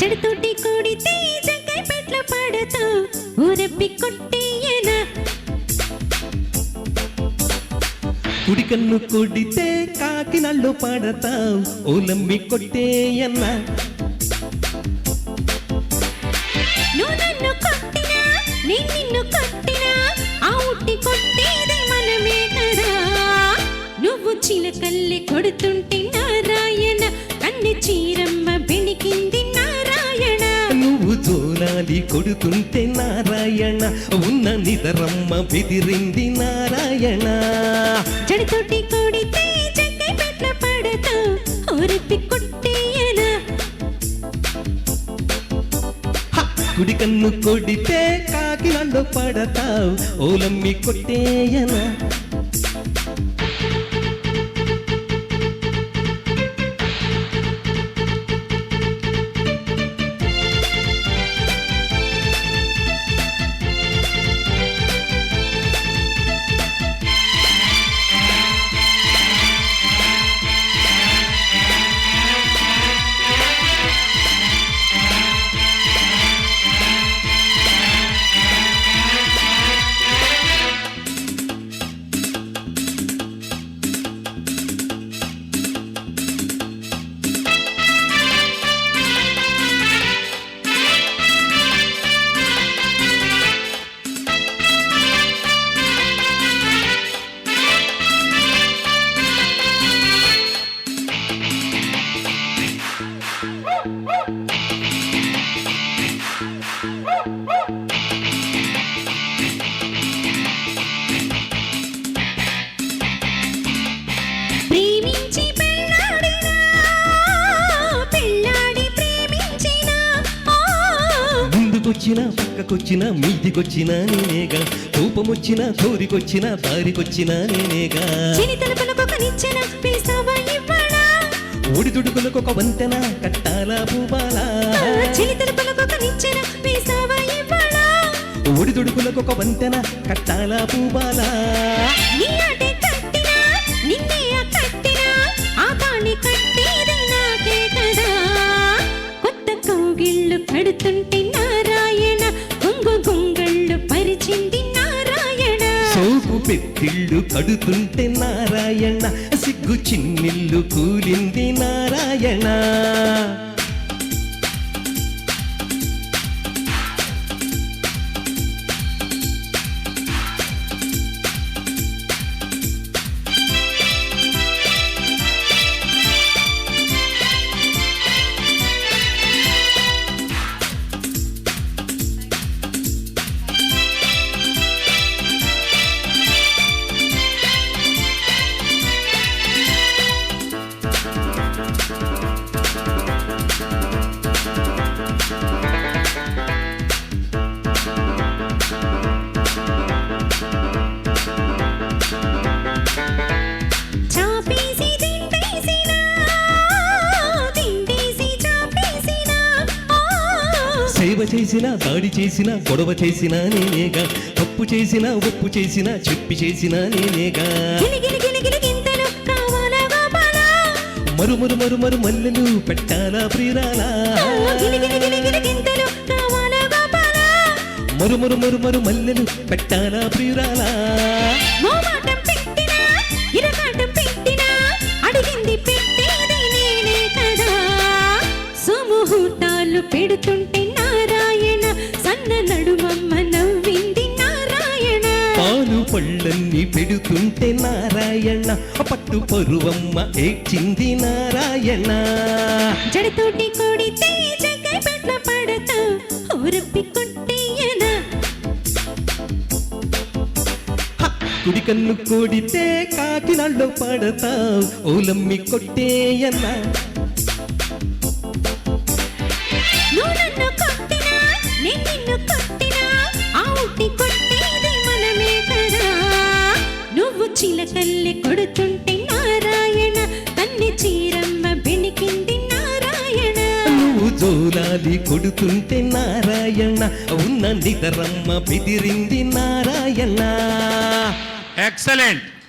జడతోటి కూడితే జగ్గై పెట్ల పడతా ఊరప్పి కొట్టేయనా? కుడి కన్ను కొడితే కాకినాళ్ళు పడతావు ఓలమ్మి కొట్టేయన్నా నువ్వు నన్ను కొట్టినా నేను నిన్ను కొట్టినా ఆ ఉట్టి కొట్టేది మనమే కదా నువ్వు చిలకల్లి కొడుతుంటే కొడుతుంటే నారాయణ ఉన్న నిదరమ్మ బెదిరింది నారాయణ జడతోటి కొడితే జగ్గై పెట్ల పడతా ఊరప్పి కొట్టేయనా! కుడి కన్ను కొడితే కాకినాళ్ళు పడతావు ఓలమ్మి కొట్టేయనా ముందుకొచ్చిన పక్కకొచ్చిన మీదికొచ్చిన నేనేగా. కోపమొచ్చిన కోరికొచ్చిన దారికొచ్చిన నేనేగా. దుడుకులకు ఒక వంతెన కట్టాల పూబాలా చిని తలుపులకు నిచ్చెన వేసావా ఇవ్వడా ఒడి దుడుకులకు ఒక వంతెన కట్టాల పూబాలా సోపు పెట్టిళ్ళు కడుతుంటే నారాయణ సిగ్గు చిన్నిల్లు కూలింది నారాయణ. సేవ చేసిన దాడి చేసిన గొడవ చేసిన నేనేగా. తప్పు చేసిన ఒప్పు చేసిన చెప్పి చేసిన నేనేగా. మరు మరు మరు మరు మల్లెలు పెట్టాలా ప్రియురాలా? మరు మరు మరు మరు మల్లెలు పెట్టాలా ప్రియురాలా? సుముహూర్తాలు పెడుతుంటే నారాయణ సన్న నడుమమ్మ నవ్వింది నారాయణ. పాలు పళ్ళన్ని పెడుతుంటే నారాయణ పట్టు పరువమ్మ ఏడ్చింది నారాయణ. జడతోటి కొడితే జగ్గై పెట్ల పడతా ఊరప్పి కొట్టేయనా! కుడి కన్ను కొడితే కాకినాళ్ళు పడతావు ఓలమ్మి కొట్టేయన్నా నిన్ను కొట్టినా ఆ ఉట్టి కొట్టేది మనమే కదా. నువ్వు చిలకల్లి కొడుతుంటే నారాయణ కన్నె చీరమ్మ బెణికింది నారాయణ. నువ్వు జోలాలి కొడుతుంటే నారాయణ ఉన్న నిదరమ్మ బెదిరింది నారాయణ. ఎక్సలెంట్